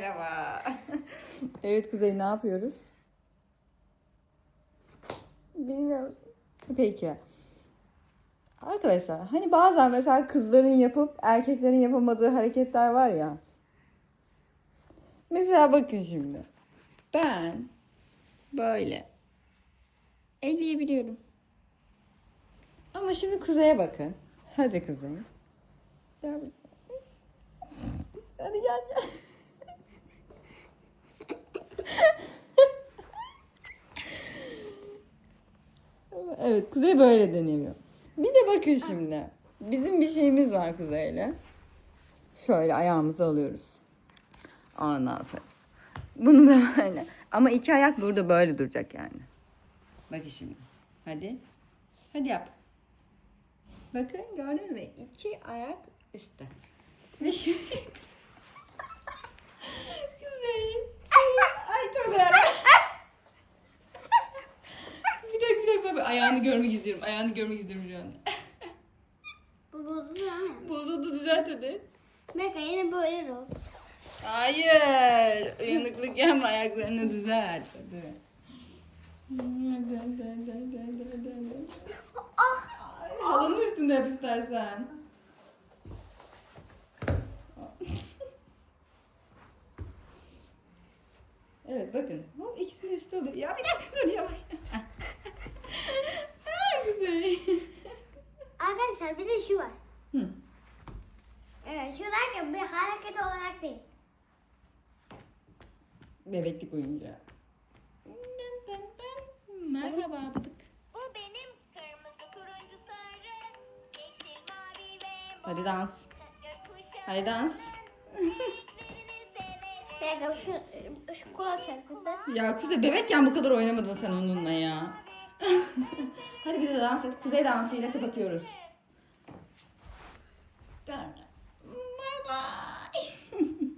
Merhaba. evet Kuzey ne yapıyoruz? Bilmiyoruz. Peki. Arkadaşlar hani bazen mesela kızların yapıp erkeklerin yapamadığı hareketler var ya. Mesela bakın şimdi. Ben böyle elleyebiliyorum. Ama şimdi Kuzey'e bakın. Hadi Kuzey. Gel. Hadi gel gel. Evet Kuzey böyle deniyor. Bir de bakın şimdi. Bizim bir şeyimiz var Kuzey'le. Şöyle ayağımızı alıyoruz. Ondan sonra. Bunu da böyle. Ama iki ayak burada böyle duracak yani. Bakın şimdi. Hadi. Hadi yap. Bakın gördünüz mü? İki ayak üstte. Ve şimdi... Kuzey. Ay çok merak. bir dakika bir dakika. Ayağını görmek istiyorum. Ayağını görmek istiyorum şu anda. Bu bozuldu ama. Bozuldu düzelt hadi. Belki yine böyle oldu. Hayır. Uyanıklık yapma ayaklarını düzelt. Hadi. Dön. Ah! Halının üstünde yap istersen. Evet bakın. Hop ikisinin üstü oluyor. Ya bir dakika dur yavaş. Aa, güzel. Arkadaşlar bir de şu var. Hı. Evet şu derken bir hareket olarak değil. Bebeklik oyuncağı. Merhaba bıdık. Bu benim kırmızı turuncu sarı yeşil mavi ve Hadi dans. Hadi dans. Belki şu, şu kulak şarkısı. Ya Kuzey bebekken bu kadar oynamadın sen onunla ya. Hadi bir de dans et. Kuzey dansıyla kapatıyoruz.